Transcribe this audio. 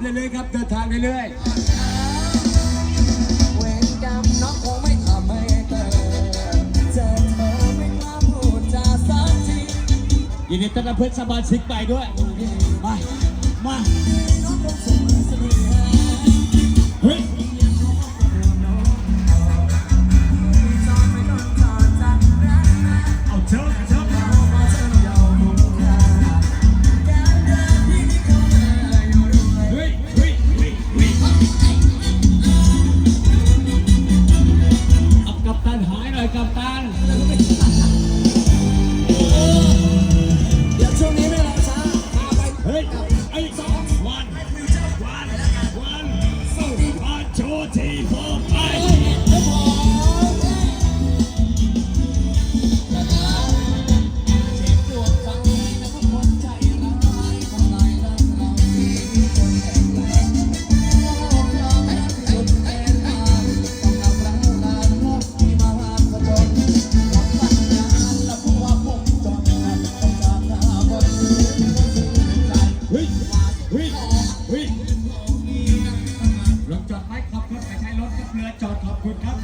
เรื่อยๆครับเดินทางเรื่อยเวรกรรมน้องคงไม่ทำให้เกิดเจอเธอไม่กล้าพูดจาสักทีๆยินดีต้อนรับเพื่อนสมาชิกใหม่ด้วย มา มา น้องคงส่งมาเสน่หาเฮ้ย ที่ผมไปหลังจากไจอดขอบคุณครับ